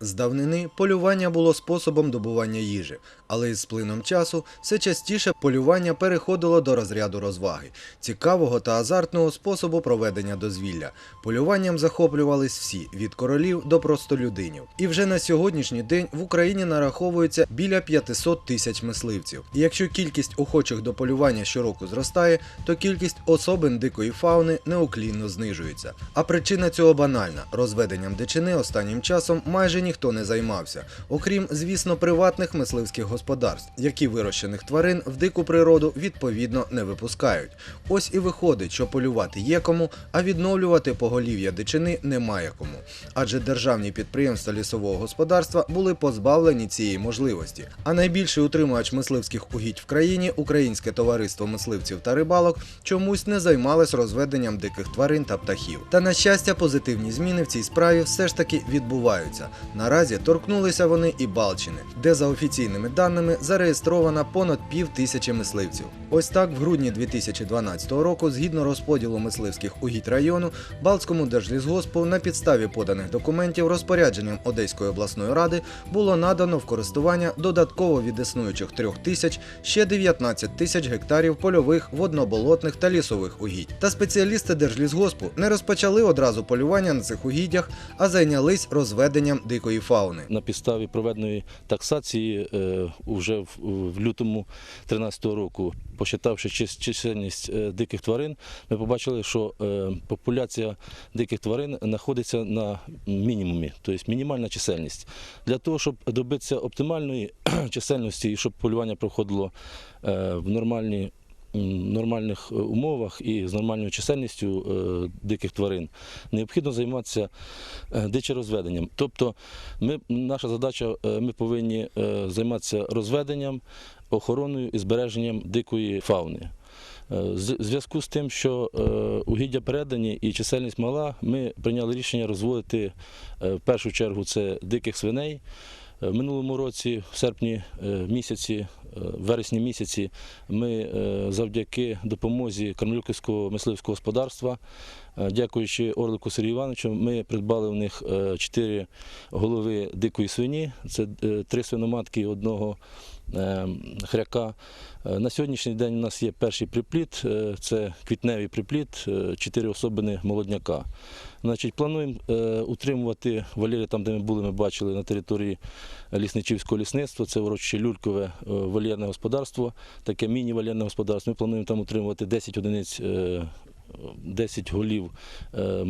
З давнини полювання було способом добування їжі, але із плином часу все частіше полювання переходило до розряду розваги, цікавого та азартного способу проведення дозвілля. Полюванням захоплювались всі від королів до простолюдинів. І вже на сьогоднішній день в Україні нараховується біля 500 тисяч мисливців. І якщо кількість охочих до полювання щороку зростає, то кількість особин дикої фауни неуклінно знижується. А причина цього банальна: розведенням дичини останнім часом майже ніхто не займався, окрім, звісно, приватних мисливських господарств, які вирощених тварин в дику природу відповідно не випускають. Ось і виходить, що полювати є кому, а відновлювати поголів'я дичини немає кому. Адже державні підприємства лісового господарства були позбавлені цієї можливості. А найбільший утримувач мисливських угідь в країні, Українське товариство мисливців та рибалок, чомусь не займалось розведенням диких тварин та птахів. Та на щастя, позитивні зміни в цій справі все ж таки відбуваються. Наразі торкнулися вони і Балчини, де за офіційними даними зареєстровано понад пів тисячі мисливців. Ось так в грудні 2012 року, згідно розподілу мисливських угідь району, Балтському держлісгоспу на підставі поданих документів розпорядженням Одеської обласної ради було надано в користування додатково від існуючих трьох тисяч ще 19 тисяч гектарів польових, водноболотних та лісових угідь. Та спеціалісти держлісгоспу не розпочали одразу полювання на цих угіддях, а зайнялись розведенням дикої фауни. На підставі проведеної таксації е, уже в, лютому 2013 року, посчитавши чисельність е, диких тварин, ми побачили, що е, популяція диких тварин знаходиться на мінімумі, тобто мінімальна чисельність. Для того, щоб добитися оптимальної чисельності і щоб полювання проходило е, в нормальні м, нормальних е, умовах і з нормальною чисельністю е, диких тварин, необхідно займатися е, дичерозведенням. Тобто ми, наша задача, ми повинні займатися розведенням, охороною і збереженням дикої фауни. Зв'язку з тим, що угіддя передані і чисельність мала, ми прийняли рішення розводити в першу чергу це диких свиней. Е, В минулому році, в серпні е, місяці, в вересні місяці, ми е, завдяки допомозі Кармелюківського мисливського господарства, е, дякуючи Орлику Сергію Івановичу, ми придбали в них е, чотири голови дикої свині. Це е, три свиноматки одного е, хряка. Е, На сьогоднішній день у нас є перший припліт, е, це квітневий припліт, е, чотири особини молодняка. Значить, плануємо е, утримувати вольєри там, де ми були, ми бачили на території лісничівського лісництва, це урочище Люлькове е, вольєрне господарство, таке міні-вольєрне господарство. Ми плануємо там утримувати 10 одиниць. Е, 10 голів е,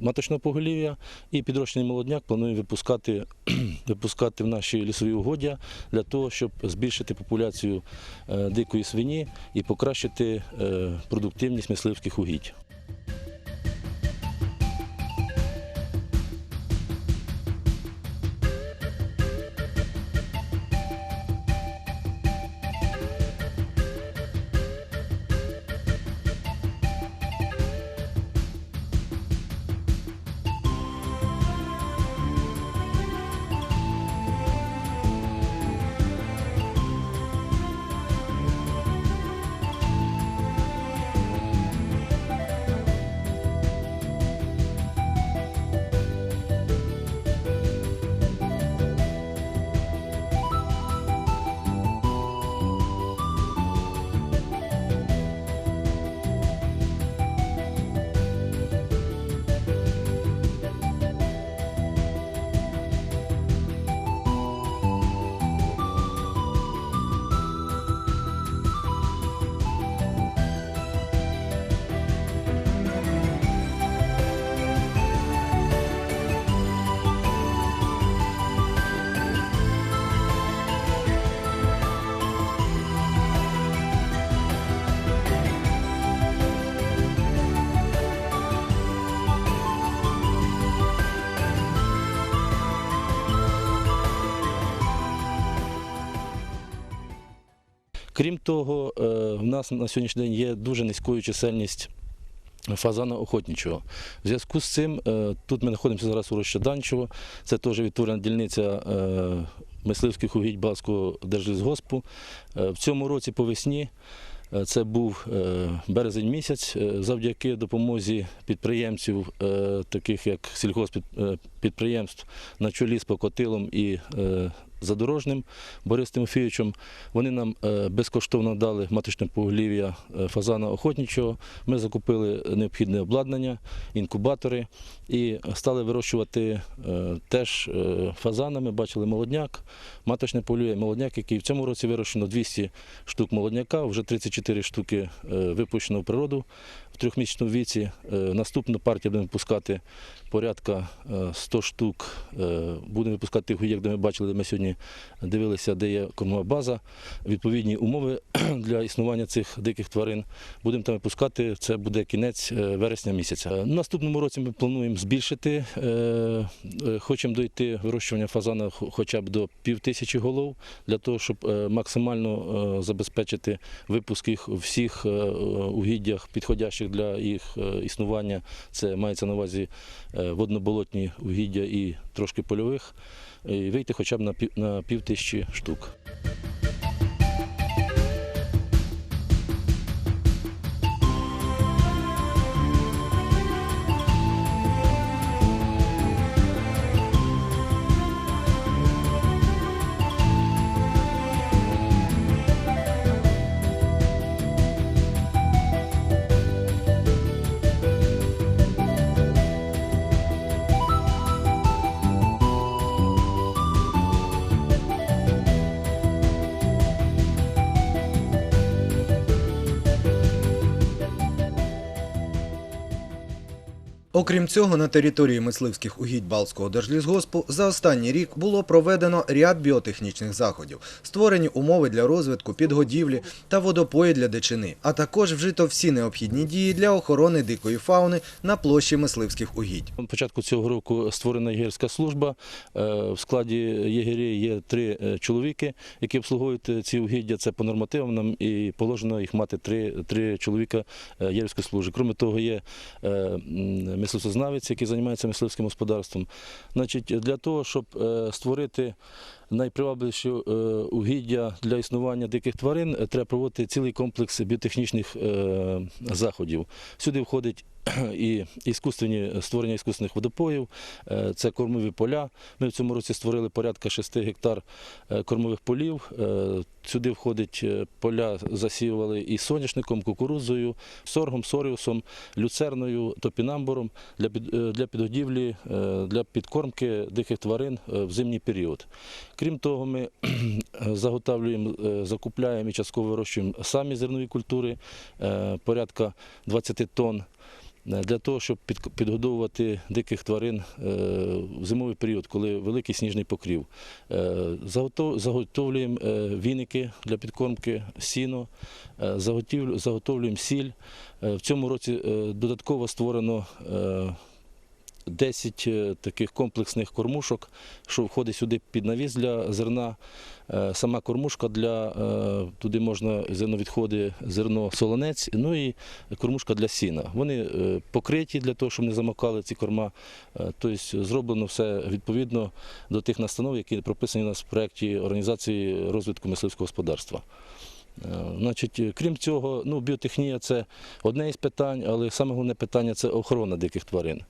маточного поголів'я і підрощений молодняк планує випускати, випускати в наші лісові угоддя для того, щоб збільшити популяцію е, дикої свині і покращити е, продуктивність мисливських угідь. Крім того, е, в нас на сьогоднішній день є дуже низькою чисельність фазана охотничого. В зв'язку з цим е, тут ми знаходимося зараз у Рощаданчево, це теж відтворена дільниця е, мисливських угідь Балського держлісгоспу. В цьому році по весні Це був березень місяць. Завдяки допомозі підприємців, таких як сільгоспідприємств на чолі з Покотилом і Задорожним Борисом Тимофійовичем, вони нам е, безкоштовно дали маточне поголів'я е, фазана охотничого. Ми закупили необхідне обладнання, інкубатори і стали вирощувати е, теж фазана. Ми бачили молодняк, маточне поголів'я, молодняк, який в цьому році вирощено 200 штук молодняка, вже 34 штуки випущено в природу в трьохмісячному віці. Наступну партію будемо випускати порядка е, 100 штук. Будемо випускати тих уїк, де ми бачили, де ми сьогодні дивилися, де є кормова база, відповідні умови для існування цих диких тварин. Будемо там випускати. Це буде кінець е, вересня місяця. Наступному році ми плануємо збільшити. е, е, Хочемо дойти вирощування фазана хоча б до пів тисячі голов, для того, щоб максимально забезпечити випуск їх у всіх угіддях, підходящих для їх існування. Це мається на увазі водноболотні угіддя і трошки польових. І вийти хоча б на пів, на пів тисячі штук. Окрім цього, на території мисливських угідь Балтського держлісгоспу за останній рік було проведено ряд біотехнічних заходів, створені умови для розвитку, підгодівлі та водопої для дичини, а також вжито всі необхідні дії для охорони дикої фауни на площі мисливських угідь. Початку цього року створена єгерська служба. Е, В складі єгерів є три е, чоловіки, які обслуговують е, ці угіддя. Це по нормативам нам і положено їх мати три, три чоловіка єгерської служби. Крім того, є мисливцезнавець, який займається мисливським господарством. Значить, для того, щоб е, створити найпривабливіші е, угіддя для існування диких тварин, е, треба проводити цілий комплекс біотехнічних е, заходів. Сюди входить і іскусственні створення іскусственних водопоїв, це кормові поля. Ми в цьому році створили порядка 6 гектар кормових полів. Сюди входить поля, засіювали і соняшником, кукурудзою, соргом, соріусом, люцерною, топінамбуром для, під, для підгодівлі, для підкормки диких тварин в зимній період. Крім того, ми заготовлюємо, е, закупляємо і частково вирощуємо самі зернові культури, е, порядка 20 тонн. Е, Для того, щоб під- підгодовувати диких тварин е, в зимовий період, коли великий сніжний покрів. Е, Заготовлюємо е, віники для підкормки, сіно, е, заготовлюємо сіль. Е, В цьому році е, додатково створено е, 10 е, таких комплексних кормушок, що входить сюди під навіс для зерна. Е, Сама кормушка для е, туди можна зерновідходи, зерно, солонець, ну і кормушка для сіна. Вони покриті для того, щоб не замокали ці корма. Тобто зроблено все відповідно до тих настанов, які прописані у нас в проєкті організації розвитку мисливського господарства. Е, Значить, крім цього, ну, біотехнія це одне із питань, але саме головне питання це охорона диких тварин.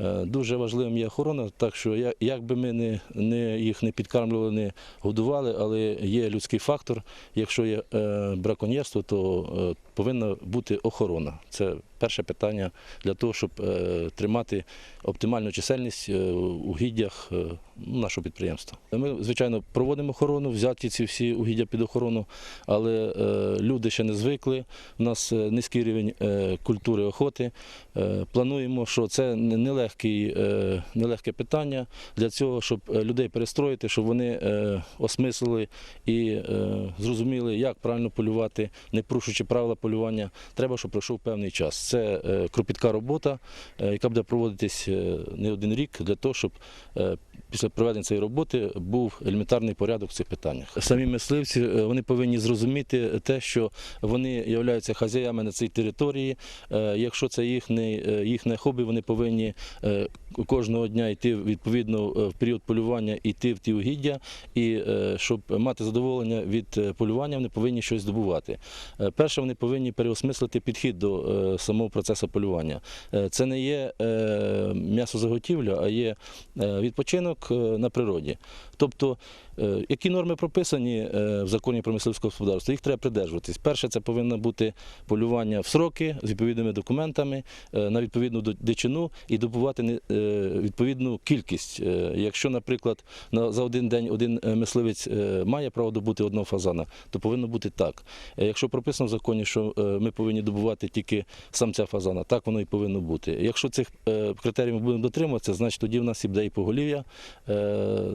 Е, Дуже важливим є охорона, так що як би ми не, не, їх не підкармлювали, не годували, але є людський фактор. Якщо є е, браконьєрство, то повинна бути охорона. Це перше питання для того, щоб е, тримати оптимальну чисельність е, у гіддях е, нашого підприємства. Ми, звичайно, проводимо охорону, взяті ці всі угіддя під охорону, але люди ще не звикли. У нас низький рівень культури охоти. Плануємо, що це нелегке питання для цього, щоб людей перестроїти, щоб вони осмислили і зрозуміли, як правильно полювати, не порушуючи правила полювання. Треба, щоб пройшов певний час. Це е, кропітка робота, е, яка буде проводитись е, не один рік для того, щоб після проведення цієї роботи був елементарний порядок в цих питаннях. Самі мисливці вони повинні зрозуміти те, що вони являються хазяями на цій території. Якщо це їхнє, е, їхнє хобі, вони повинні кожного дня йти відповідно в період полювання, йти в ті угіддя, і щоб мати задоволення від полювання, вони повинні щось здобувати. Перше, вони повинні переосмислити підхід до е, самого процесу полювання. Е, Це не є е, м'ясозаготівля, а є е, відпочинок на природі. Тобто, які норми прописані е, в законі про мисливське господарство, їх треба придержуватись. Перше, це повинно бути полювання в сроки з відповідними документами е, на відповідну дичину і добувати е, відповідну кількість. Е, Якщо, наприклад, за один день один е, мисливець е, має право добути одного фазана, то повинно бути так. Е, Якщо прописано в законі, що е, ми повинні добувати тільки самця фазана, так воно і повинно бути. Якщо цих е, критеріїв ми будемо дотримуватися, значить тоді в нас і буде і поголів'я е,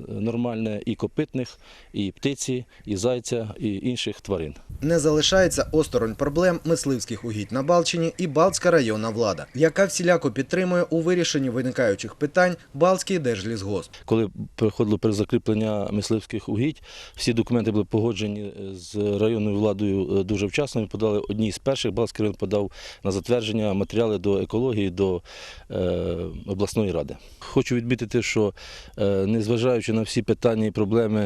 нормальне, і копитних, і птиці, і зайця, і інших тварин. Не залишається осторонь проблем мисливських угідь на Балчині і Балтська районна влада, яка всіляко підтримує у вирішенні виникаючих питань Балтський держлісгосп. Коли приходило перезакріплення мисливських угідь, всі документи були погоджені з районною владою е, дуже вчасно. Ми подали одні з перших. Балський район подав на затвердження матеріали до екології до е, обласної ради. Хочу відмітити, що е, незважаючи на всі питання і проблеми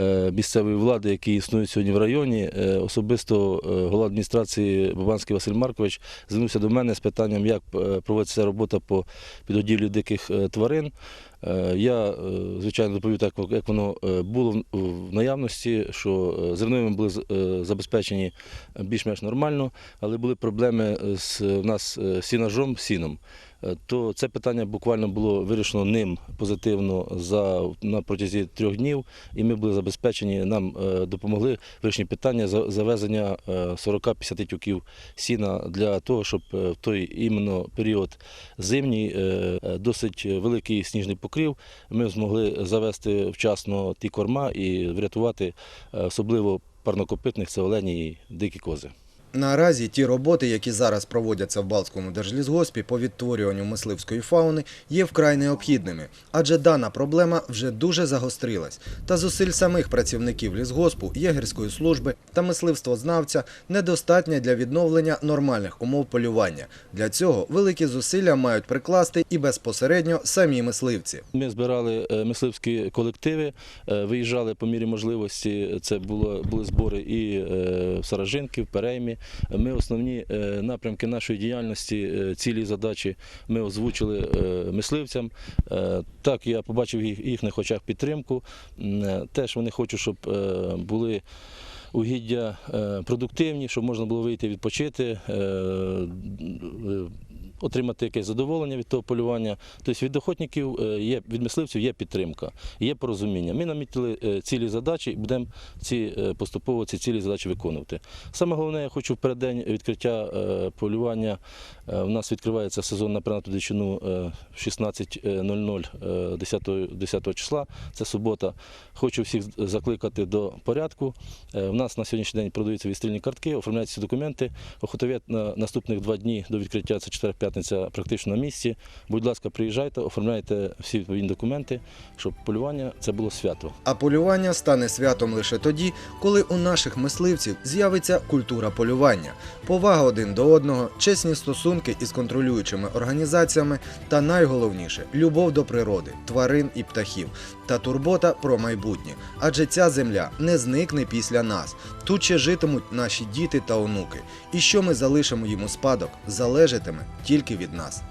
е, місцевої влади, які існують сьогодні в районі, е, особисто е, голова адміністрації Бабанський Василь Маркович звернувся до мене з питанням, як проводиться робота по підгодівлі диких тварин. Я, звичайно, доповів так, як воно було в- наявності, що зерновими були забезпечені більш-менш нормально, але були проблеми з у нас сінажом, сіном. Е, То це питання буквально було вирішено ним позитивно за на протязі трьох днів, і ми були забезпечені. Нам е, допомогли вирішені питання за завезення е, 40-50 тюків сіна для того, щоб е, в той іменно період зимній, е, е, досить великий сніжний покрив, ми змогли завести вчасно ті корма і врятувати е, особливо парнокопитних це олені і дикі кози. Наразі ті роботи, які зараз проводяться в Балтському держлісгоспі по відтворюванню мисливської фауни, є вкрай необхідними, адже дана проблема вже дуже загострилась. Та зусиль самих працівників лісгоспу, єгерської служби та мисливствознавця недостатньо для відновлення нормальних умов полювання. Для цього великі зусилля мають прикласти і безпосередньо самі мисливці. Ми збирали е, мисливські колективи, е, виїжджали по мірі можливості. Це були збори і е, в Саражинки, в Переймі. Ми основні е, напрямки нашої діяльності, е, цілі задачі ми озвучили е, мисливцям. Так, я побачив в їхніх очах підтримку. Теж вони хочуть, щоб були угіддя продуктивні, щоб можна було вийти відпочити, отримати якесь задоволення від того полювання. Тобто від охотників е, є від мисливців є підтримка, є порозуміння. Ми намітили е, цілі задачі і будемо ці е, поступово ці цілі задачі виконувати. Саме головне, я хочу в переддень відкриття полювання. У нас відкривається сезон на прийняту дичину в 16.00 е, 10, 10 числа. Це субота. Хочу всіх закликати до порядку. У нас на сьогоднішній день продаються відстрільні картки, оформляються документи. Охотовід на наступних два дні до відкриття, це четвер п'ятниця, практично на місці. Будь ласка, приїжджайте, оформляйте всі відповідні документи, щоб полювання це було свято. А полювання стане святом лише тоді, коли у наших мисливців з'явиться культура полювання, повага один до одного, чесні стосунки із контролюючими організаціями та найголовніше любов до природи, тварин і птахів та турбота про майбутнє. Адже ця земля не зникне після нас. Тут ще житимуть наші діти та онуки. І що ми залишимо їм у спадок, залежатиме тільки від нас.